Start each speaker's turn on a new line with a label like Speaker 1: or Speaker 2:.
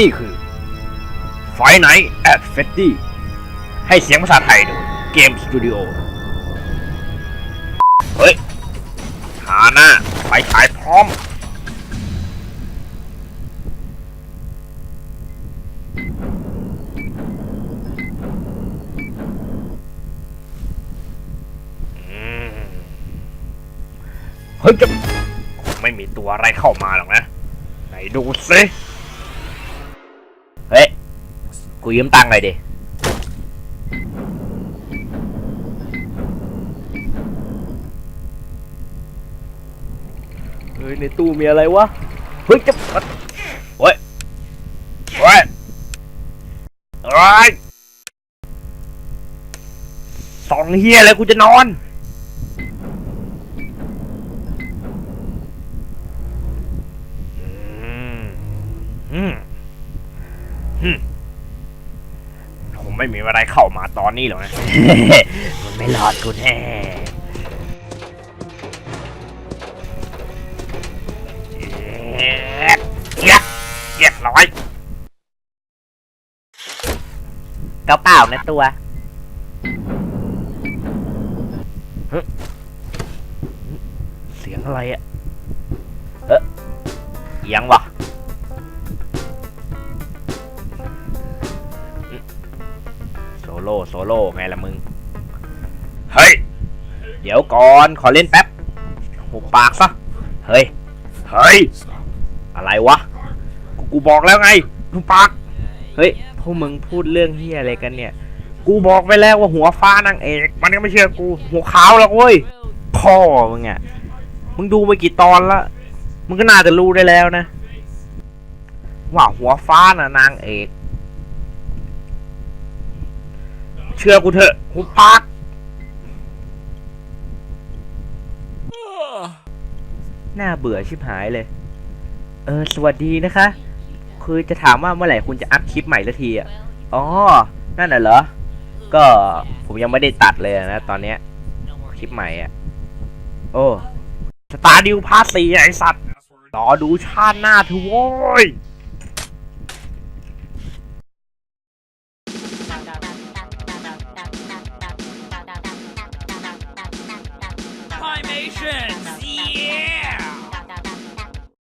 Speaker 1: นี่คือไฟไหนแอดเฟตตี้ให้เสียงภาษาไทยโดยเกมสตูดิโอ เฮ้ยหาน้าไฟฉายพร้อม เฮ้ยจะไม่มีตัวอะไรเข้ามาหรอกนะ ไหนดูสิ กูยืมตังค์หน่อยดิ
Speaker 2: เฮ้ยในตู้มีอะไรวะ
Speaker 1: เฮ้ยจะโอ้ยโอ้ยโอ้ยสองเฮียเลยกูจะนอนอืมอืมอืมคง ไม่มีอะไรเข้ามาตอนนี้หรอกนะมันไม่รอดกูแน่เย็ดเย็ดเย็ดร้อย
Speaker 2: กระเป๋านะตัว
Speaker 1: เสียงอะไรอะเอ๊ะเอียังวะ โซโล่โซโล่ไงล่ะมึง เฮ้ย เดี๋ยวก่อนขอเล่นแป๊บหุบปากซะ เฮ้ย เฮ้ย อะไรวะ กูกูบอกแล้วไงหุบปาก
Speaker 2: เฮ้ย พวกมึงพูดเรื่องเฮียอะไรกันเนี่ย
Speaker 1: กูบอกไปแล้วว่าหัวฟ้านางเอก มันก็ไม่เชื่อกู หัวขาวหรอกเว้ย
Speaker 2: พ่อมึงอะมึงดูไปกี่ตอนละ มึงก็น่าจะรู้ได้แล้วนะ
Speaker 1: ว่าหัวฟ้าน่ะนางเอก เชื่อกูเถอะหุบปาก
Speaker 2: น่าเบื่อชิบหายเลย เออ สวัสดีนะคะ คือจะถามว่าเมื่อไหร่คุณจะอัพคลิปใหม่ละทีอะ อ๋อ นั่นน่ะเหรอ ก็ผมยังไม่ได้ตัดเลยนะตอนเนี้ย คลิปใหม่อะ โอ้
Speaker 1: สตาร์ดิวพาร์ทสี่ไอสัตว์รอดูชาติหน้าเถอะโว้ย
Speaker 3: Primations! Yeah!